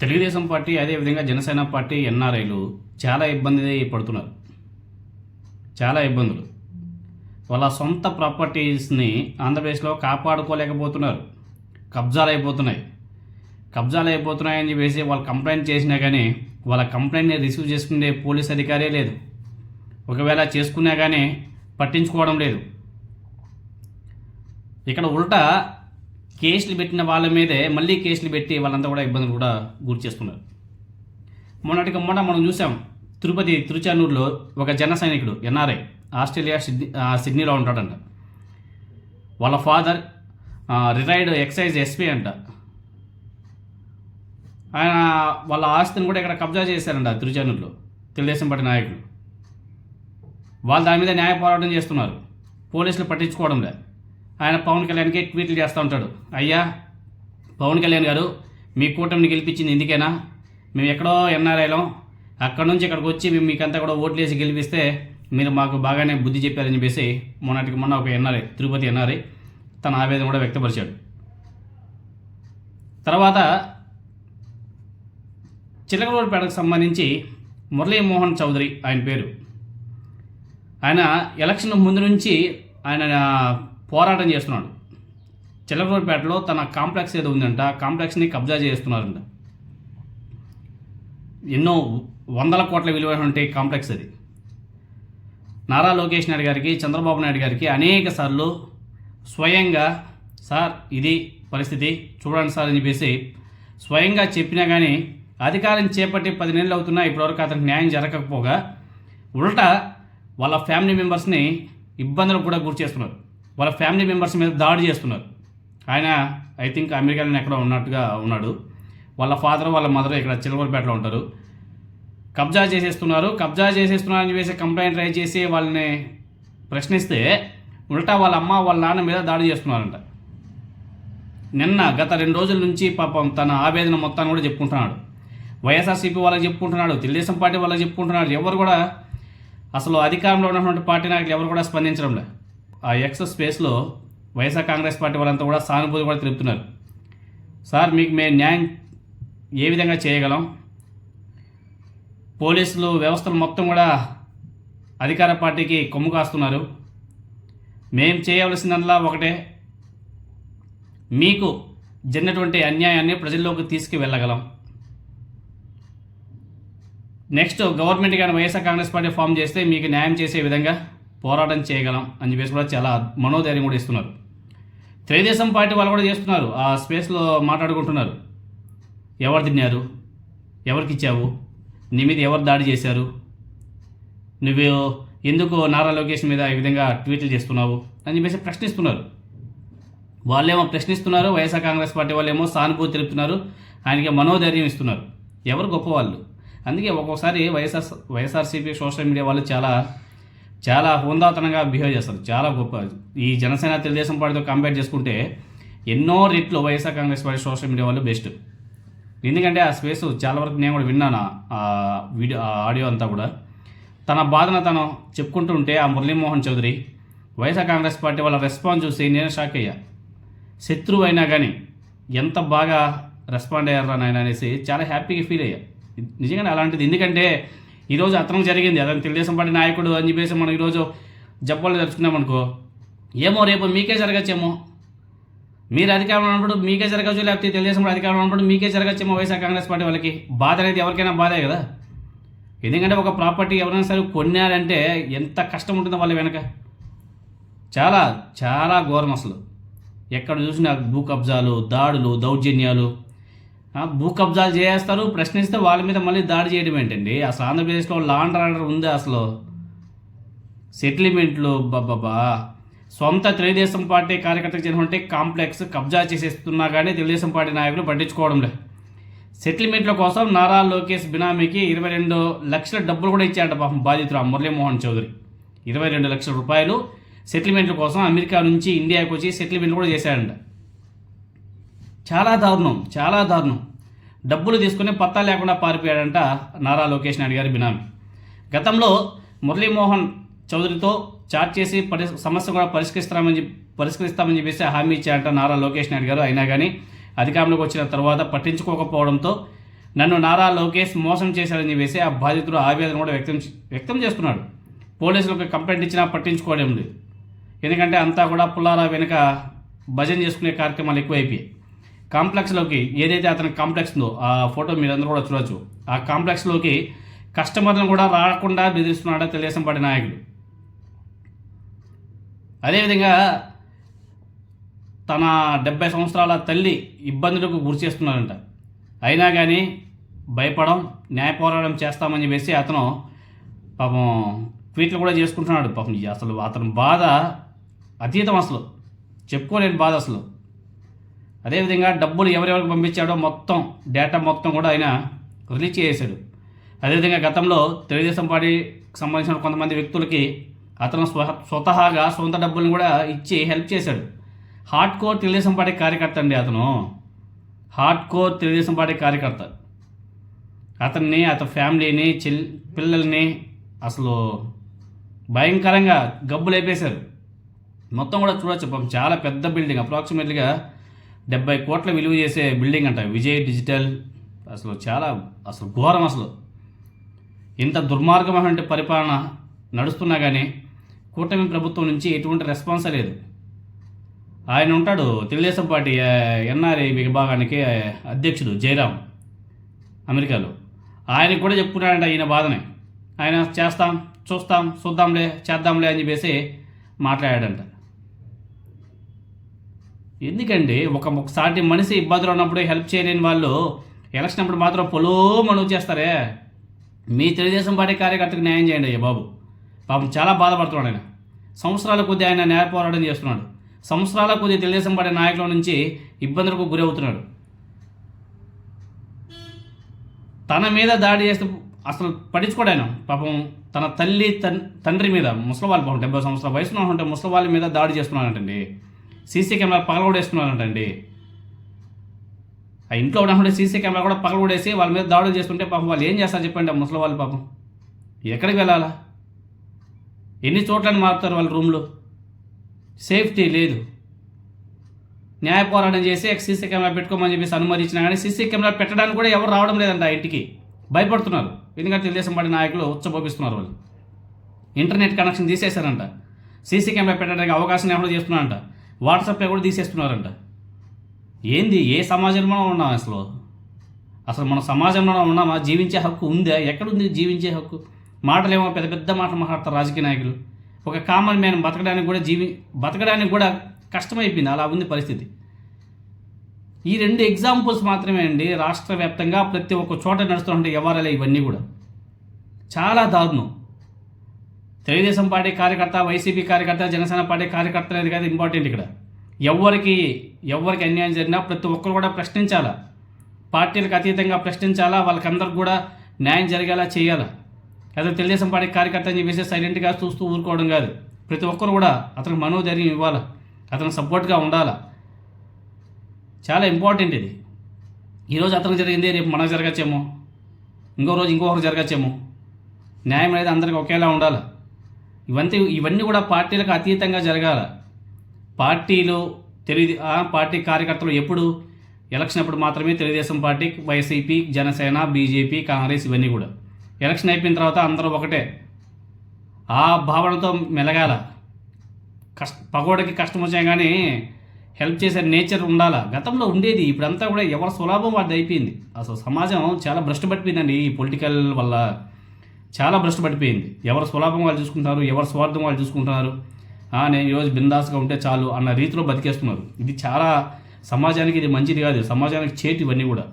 Telugu Desam party అదేవిధంగా Janasena party ఎన్ఆర్ఐలు చాలా ఇబ్బంది పడుతున్నారు. చాలా ఇబ్బందులు. వాళ్ళ సొంత ప్రాపర్టీస్ని ఆంధ్రప్రదేశ్లో కాపాడుకోలేకపోతున్నారు. కబ్జాలు అయిపోతున్నాయి కబ్జాలు అయిపోతున్నాయని చెప్పేసి వాళ్ళు కంప్లైంట్ చేసినా కానీ వాళ్ళ కంప్లైంట్ని రిసీవ్ చేసుకునే పోలీస్ అధికారే లేదు. ఒకవేళ చేసుకున్నా కానీ పట్టించుకోవడం లేదు. ఇక్కడ ఉల్టా కేసులు పెట్టిన వాళ్ళ మీదే మళ్ళీ కేసులు పెట్టి వాళ్ళంతా కూడా ఇబ్బందులు కూడా గురి చేస్తున్నారు. మొన్నటికి మొన్న మనం చూసాం తిరుపతి తిరుచానూరులో ఒక జన సైనికుడు ఎన్ఆర్ఐ ఆస్ట్రేలియా సిడ్నీ సిడ్నీలో ఉంటాడంట. వాళ్ళ ఫాదర్ రిటైర్డ్ ఎక్సైజ్ ఎస్పీ అంట. ఆయన వాళ్ళ ఆస్తిని కూడా ఇక్కడ కబ్జా చేశారంట తిరుచానూరులో తెలుగుదేశం పార్టీ నాయకులు. వాళ్ళు దాని మీద న్యాయ పోరాటం చేస్తున్నారు. పోలీసులు పట్టించుకోవడం లేదు ఆయన పవన్ కళ్యాణ్కి ట్వీట్లు చేస్తూ ఉంటాడు. అయ్యా పవన్ కళ్యాణ్ గారు మీ కూటమిని గెలిపించింది ఎందుకేనా మేము ఎక్కడో ఎన్ఆర్ఐలో అక్కడ నుంచి ఇక్కడికి వచ్చి మేము మీకంతా కూడా ఓట్లు వేసి గెలిపిస్తే మీరు మాకు బాగానే బుద్ధి చెప్పారని చెప్పేసి మొన్నటికి మొన్న ఒక ఎన్ఆర్ఐ తిరుపతి ఎన్ఆర్ఐ తన ఆవేదన కూడా వ్యక్తపరిచాడు. తర్వాత చిలకలూరుపేటకు సంబంధించి మురళీమోహన్ చౌదరి ఆయన పేరు. ఆయన ఎలక్షన్ ముందు నుంచి ఆయన పోరాటం చేస్తున్నాడు. చిలకలూరుపేటలో తన కాంప్లెక్స్ ఏదో ఉందంట కాంప్లెక్స్ని కబ్జా చేస్తున్నారంట. ఎన్నో వందల కోట్ల విలువైనటువంటి కాంప్లెక్స్ అది. నారా లోకేష్ నాయుడు గారికి చంద్రబాబు నాయుడు గారికి అనేక సార్లు స్వయంగా సార్ ఇది పరిస్థితి చూడండి సార్ అని చెప్పేసి స్వయంగా చెప్పినా కానీ అధికారం చేపట్టి పది నెలలు అవుతున్నా ఇప్పటివరకు అతనికి న్యాయం జరగకపోగా ఉల్టా వాళ్ళ ఫ్యామిలీ మెంబర్స్ని ఇబ్బందులకు కూడా గురి చేస్తున్నారు. వాళ్ళ ఫ్యామిలీ మెంబర్స్ మీద దాడి చేస్తున్నారు. ఆయన ఐ థింక్ అమెరికాలో ఎక్కడో ఉన్నట్టుగా ఉన్నాడు. వాళ్ళ ఫాదర్ వాళ్ళ మదర్ ఇక్కడ చిలవరపేటలో ఉంటారు. కబ్జా చేసేస్తున్నారు. కబ్జా చేసేస్తున్నారు అని చెప్పేసి కంప్లైంట్ రైజ్ చేసి వాళ్ళని ప్రశ్నిస్తే ఉల్టా వాళ్ళ అమ్మ వాళ్ళ నాన్న మీద దాడి చేస్తున్నారంట. నిన్న గత రెండు రోజుల నుంచి పాపం తన ఆవేదన మొత్తాన్ని కూడా చెప్పుకుంటున్నాడు. వైఎస్ఆర్సీపీ వాళ్ళకి చెప్పుకుంటున్నాడు తెలుగుదేశం పార్టీ వాళ్ళకి చెప్పుకుంటున్నాడు. ఎవరు కూడా అసలు అధికారంలో ఉన్నటువంటి పార్టీ నాయకులు ఎవరు కూడా స్పందించడం లేదు ఆ ఎక్స్ స్పేస్లో వైఎస్ఆర్ కాంగ్రెస్ పార్టీ వాళ్ళంతా కూడా సానుభూతి కూడా తెలుపుతున్నారు. సార్ మీకు మేము న్యాయం ఏ విధంగా చేయగలం? పోలీసులు వ్యవస్థలు మొత్తం కూడా అధికార పార్టీకి కొమ్ము కాస్తున్నారు. మేం చేయవలసిందల్లా ఒకటే మీకు జరిగినటువంటి అన్యాయాన్ని ప్రజల్లోకి తీసుకువెళ్ళగలం. నెక్స్ట్ గవర్నమెంట్ కానీ వైఎస్ఆర్ కాంగ్రెస్ పార్టీ ఫామ్ చేస్తే మీకు న్యాయం చేసే విధంగా పోరాటం చేయగలం అని చెప్పేసి కూడా చాలా మనోధైర్యం కూడా ఇస్తున్నారు. తెలుగుదేశం పార్టీ వాళ్ళు కూడా చేస్తున్నారు. ఆ స్పేస్లో మాట్లాడుకుంటున్నారు. ఎవరు తిన్నారు? ఎవరికి ఇచ్చావు? నీ మీద ఎవరు దాడి చేశారు? నువ్వు ఎందుకు నారా లోకేష్ మీద ఈ విధంగా ట్వీట్లు చేస్తున్నావు? అని చెప్పేసి ప్రశ్నిస్తున్నారు. వాళ్ళేమో ప్రశ్నిస్తున్నారు. వైఎస్ఆర్ కాంగ్రెస్ పార్టీ వాళ్ళేమో సానుభూతి తెలుపుతున్నారు. ఆయనకి మనోధైర్యం ఇస్తున్నారు. ఎవరు గొప్పవాళ్ళు? అందుకే ఒక్కొక్కసారి వైఎస్ఆర్ వైఎస్ఆర్సీపీ సోషల్ మీడియా వాళ్ళు చాలా చాలా హుందాతనంగా బిహేవ్ చేస్తారు. చాలా గొప్ప. ఈ జనసేన తెలుగుదేశం పార్టీతో కంపేర్ చేసుకుంటే ఎన్నో రెట్లు YSR Congress party social media వాళ్ళు బెస్ట్. ఎందుకంటే ఆ స్పేస్ చాలా వరకు నేను కూడా విన్నాను ఆ వీడియో ఆడియో అంతా కూడా. తన బాధను తను చెప్పుకుంటూ ఉంటే ఆ Muralimohan Chowdary YSR Congress party వాళ్ళ రెస్పాన్స్ చూసి నేను షాక్ అయ్యా. శత్రువు అయినా కానీ ఎంత బాగా రెస్పాండ్ అయ్యారా నాయన అనేసి చాలా హ్యాపీగా ఫీల్ అయ్యా. నిజంగానే అలాంటిది. ఎందుకంటే ఈరోజు అతను జరిగింది. అతను తెలుగుదేశం పార్టీ నాయకుడు అని చెప్పేసి మనం ఈరోజు జబ్బలు తెచ్చుకున్నామనుకో ఏమో రేపు మీకే జరగచ్చేమో. మీరు అధికారంలో ఉన్నప్పుడు మీకే జరగచ్చు లేకపోతే తెలుగుదేశం పార్టీ అధికారంలో ఉన్నప్పుడు మీకే జరగచ్చేమో వైఎస్ఆర్ కాంగ్రెస్ పార్టీ వాళ్ళకి. బాధ అనేది ఎవరికైనా బాధే కదా. ఎందుకంటే ఒక ప్రాపర్టీ ఎవరైనా సరే కొన్నారంటే ఎంత కష్టం ఉంటుందో వాళ్ళ వెనక. చాలా చాలా ఘోరం అసలు. ఎక్కడ చూసినా భూ కబ్జాలు దాడులు దౌర్జన్యాలు. భూ కబ్జాలు చేస్తారు ప్రశ్నిస్తే వాళ్ళ మీద మళ్ళీ దాడి చేయడం ఏంటండి? అసలు ఆంధ్రప్రదేశ్లో లాండ్ ఆర్డర్ ఉందా అసలు. సెటిల్మెంట్లు బాబా సొంత తెలుగుదేశం పార్టీ కార్యకర్తకు చెందినటువంటి కాంప్లెక్స్ కబ్జా చేసేస్తున్నా కానీ తెలుగుదేశం పార్టీ నాయకులు పట్టించుకోవడం సెటిల్మెంట్ల కోసం నారా లోకేష్ బినామీకి ఇరవై రెండు లక్షల డబ్బులు కూడా ఇచ్చాడట పాపం బాధితుడు ఆ మురళీమోహన్ చౌదరి. ఇరవై రెండు లక్షల రూపాయలు సెటిల్మెంట్ల కోసం అమెరికా నుంచి ఇండియాకి వచ్చి సెటిల్మెంట్ కూడా చేశాడంట. చాలా దారుణం చాలా దారుణం. డబ్బులు తీసుకుని పత్తా లేకుండా పారిపోయాడంట నారా లోకేష్ నాయుడు గారి బినామీ. గతంలో మురళీమోహన్ చౌదరితో చాట్ చేసి పరి సమస్య కూడా పరిష్కరిస్తామని పరిష్కరిస్తామని చెప్పేసి హామీ ఇచ్చారంట నారా లోకేష్ నాయుడు గారు. అయినా కానీ అధికారంలోకి వచ్చిన తర్వాత పట్టించుకోకపోవడంతో నన్ను నారా లోకేష్ మోసం చేశారని చెప్పేసి ఆ బాధితుడు ఆవేదన కూడా వ్యక్తం వ్యక్తం చేస్తున్నాడు. పోలీసులకు కంప్లైంట్ ఇచ్చినా పట్టించుకోవడం లేదు. ఎందుకంటే అంతా కూడా పుల్లారా వెనుక భజన చేసుకునే కార్యక్రమాలు ఎక్కువైపోయాయి. కాంప్లెక్స్లోకి ఏదైతే అతని కాంప్లెక్స్ ఉందో ఆ ఫోటో మీరందరూ కూడా చూడొచ్చు. ఆ కాంప్లెక్స్లోకి కస్టమర్లను కూడా రాకుండా బెదిరిస్తున్నాడు తెలుగుదేశం పార్టీ నాయకులు అదేవిధంగా తన డెబ్బై సంవత్సరాల తల్లి ఇబ్బందులకు గురి చేస్తున్నారంట అయినా కానీ భయపడం న్యాయ పోరాటం చేస్తామని చెప్పేసి అతను పాపం ట్వీట్లు కూడా చేసుకుంటున్నాడు. పాపం అసలు అతని బాధ అతీతం అసలు. చెప్పుకోలేని బాధ అసలు. అదేవిధంగా డబ్బులు ఎవరెవరికి పంపించాడో మొత్తం డేటా మొత్తం కూడా ఆయన రిలీజ్ చేశాడు. అదేవిధంగా గతంలో తెలుగుదేశం పార్టీకి సంబంధించిన కొంతమంది వ్యక్తులకి అతను స్వ స్వతహాగా సొంత డబ్బులను కూడా ఇచ్చి హెల్ప్ చేశాడు. హార్డ్ కోర్ తెలుగుదేశం పార్టీ కార్యకర్త అండి అతను. హార్డ్ కోర్ తెలుగుదేశం పార్టీ కార్యకర్త. అతన్ని అతని ఫ్యామిలీని చెల్ పిల్లల్ని అసలు భయంకరంగా గబ్బులు లేపేశారు మొత్తం కూడా చూడొచ్చు పాపం చాలా పెద్ద బిల్డింగ్ అప్రాక్సిమేట్లీగా డెబ్బై కోట్ల విలువ చేసే బిల్డింగ్ అంట. విజయ్ డిజిటల్ అసలు చాలా అసలు ఘోరం అసలు. ఇంత దుర్మార్గమైనటువంటి పరిపాలన నడుస్తున్నా కానీ కూటమి ప్రభుత్వం నుంచి ఎటువంటి రెస్పాన్స్ లేదు. ఆయన ఉంటాడు తెలుగుదేశం పార్టీ ఎన్ఆర్ఐ విభాగానికి అధ్యక్షుడు జయరాం అమెరికాలో. ఆయనకు కూడా చెప్పుకున్నాడంట ఈయన బాధనే. ఆయన చేస్తాం చూస్తాం చూద్దాంలే చేద్దాంలే అని చెప్పేసి మాట్లాడాడంట. ఎందుకండి ఒక ఒకసారి మనిషి ఇబ్బందులు ఉన్నప్పుడు హెల్ప్ చేయలేని వాళ్ళు ఎలక్షన్ అప్పుడు మాత్రం పొలో మనవి చేస్తారే? మీ తెలుగుదేశం పార్టీ కార్యకర్తకు న్యాయం చేయండి అయ్యా బాబు. పాపం చాలా బాధపడుతున్నాడు ఆయన. సంవత్సరాల కొద్ది ఆయన న్యాయ పోరాటం చేస్తున్నాడు. సంవత్సరాల కొద్ది తెలుగుదేశం పార్టీ నాయకుల నుంచి ఇబ్బందులకు గురవుతున్నాడు తన మీద దాడి చేస్తే అసలు పట్టించుకోడు పాపం తన తల్లి తన్ తండ్రి మీద ముసలి వాళ్ళు పాపం డెబ్బై సంవత్సరాల వయసులో ఉంటే ముసలి వాళ్ళ మీద దాడి చేస్తున్నాడంటండి. సీసీ కెమెరా పగలగొడేసుకున్నారంటండి ఆ ఇంట్లో ఉన్నటువంటి సీసీ కెమెరా కూడా పగలగొడేసి వాళ్ళ మీద దాడులు చేస్తుంటే పాపం వాళ్ళు ఏం చేస్తారు చెప్పండి ఆ ముసలి వాళ్ళు పాపం? ఎక్కడికి వెళ్ళాలా? ఎన్ని చోట్లని మారుతారు వాళ్ళ రూమ్లో? సేఫ్టీ లేదు. న్యాయ పోరాటం చేసి సీసీ కెమెరా పెట్టుకోమని చెప్పేసి అనుమతి ఇచ్చినా కానీ సీసీ కెమెరా పెట్టడానికి కూడా ఎవరు రావడం లేదంట ఆ ఇంటికి. భయపడుతున్నారు. ఎందుకంటే తెలుగుదేశం పార్టీ నాయకులు ఉచ్చబోపిస్తున్నారు వాళ్ళు. ఇంటర్నెట్ కనెక్షన్ తీసేశారంట. సీసీ కెమెరా పెట్టడానికి అవకాశం ఎవరు చేస్తున్నారంట. వాట్సాప్లో కూడా తీసేస్తున్నారంట. ఏంది? ఏ సమాజంలో ఉన్నాం అసలు? అసలు మన సమాజంలో ఉన్నామా? జీవించే హక్కు ఉందా? ఎక్కడుంది జీవించే హక్కు? మాటలేమో పెద్ద పెద్ద మాటలు మాట్లాడతారు రాజకీయ నాయకులు. ఒక కామన్ మ్యాన్ బతకడానికి కూడా జీవి బతకడానికి కూడా కష్టమైపోయింది. అలా ఉంది పరిస్థితి. ఈ రెండు ఎగ్జాంపుల్స్ మాత్రమే అండి. రాష్ట్ర వ్యాప్తంగా ప్రతి ఒక్క చోట నడుస్తుంటే వ్యవహారాలు ఇవన్నీ కూడా. చాలా దారుణం. తెలుగుదేశం పార్టీ కార్యకర్త వైసీపీ కార్యకర్త జనసేన పార్టీ కార్యకర్త అనేది కాదు ఇంపార్టెంట్ ఇక్కడ. ఎవరికి ఎవరికి అన్యాయం జరిగినా ప్రతి ఒక్కరు కూడా ప్రశ్నించాలా? పార్టీలకు అతీతంగా ప్రశ్నించాలా? వాళ్ళకందరికి కూడా న్యాయం జరిగేలా చేయాలా? అదే తెలుగుదేశం పార్టీ కార్యకర్త అని చెప్పేసి సైలెంట్గా చూస్తూ ఊరుకోవడం కాదు. ప్రతి ఒక్కరు కూడా అతనికి మనోధైర్యం ఇవ్వాలా? అతను సపోర్ట్గా ఉండాలా? చాలా ఇంపార్టెంట్ ఇది. ఈరోజు అతనికి జరిగింది రేపు మనకు జరగచ్చేమో. ఇంకో రోజు ఇంకొకరు జరగచ్చేమో. న్యాయం అనేది అందరికీ ఒకేలా ఉండాలి? ఇవన్నీ ఇవన్నీ కూడా పార్టీలకు అతీతంగా జరగాల. పార్టీలు తెలుగు పార్టీ కార్యకర్తలు ఎప్పుడు ఎలక్షన్ అప్పుడు మాత్రమే Telugu Desam party YCP Janasena BJP Congress ఇవన్నీ కూడా. ఎలక్షన్ అయిపోయిన తర్వాత అందరూ ఒకటే. ఆ భావనతో మెలగాల. కష్ట పగోడకి కష్టం వచ్చాయి కానీ హెల్ప్ చేసే నేచర్ ఉండాలా. గతంలో ఉండేది. ఇప్పుడంతా కూడా ఎవరి సులభం వాడిది అయిపోయింది. అసలు సమాజం చాలా భ్రష్టు పట్టిపోయిందండి ఈ పొలిటికల్ వల్ల. చాలా భ్రష్టు పడిపోయింది. ఎవరు స్వలాభం వాళ్ళు చూసుకుంటారు ఎవరు స్వార్థం వాళ్ళు చూసుకుంటున్నారు. "ఆ, నేను ఈరోజు బిందాస్గా ఉంటే చాలు అన్న రీతిలో బతికేస్తున్నారు. ఇది చాలా సమాజానికి ఇది మంచిది కాదు. సమాజానికి చేటు ఇవన్నీ కూడా.